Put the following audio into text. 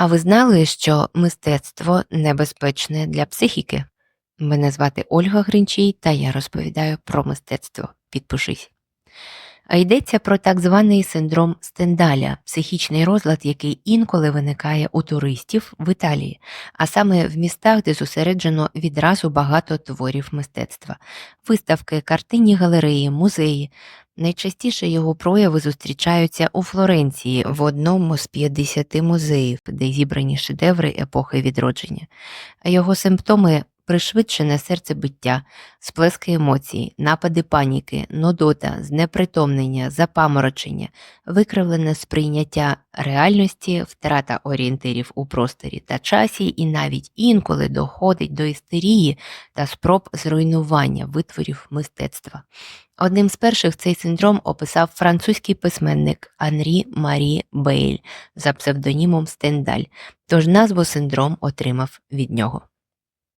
А ви знали, що мистецтво небезпечне для психіки? Мене звати Ольга Гринчій, та я розповідаю про мистецтво. Підпишись. А йдеться про так званий синдром Стендаля, психічний розлад, який інколи виникає у туристів в Італії, а саме в містах, де зосереджено відразу багато творів мистецтва, виставки, картинні галереї, музеї. Найчастіше його прояви зустрічаються у Флоренції в одному з 50 музеїв, де зібрані шедеври епохи відродження. А його симптоми пришвидшене серцебиття, сплески емоцій, напади паніки, нудота, знепритомнення, запаморочення, викривлене сприйняття реальності, втрата орієнтирів у просторі та часі, і навіть інколи доходить до істерії та спроб зруйнування витворів мистецтва. Одним з перших цей синдром описав французький письменник Анрі Марі Бейль за псевдонімом Стендаль, тож назву синдром отримав від нього.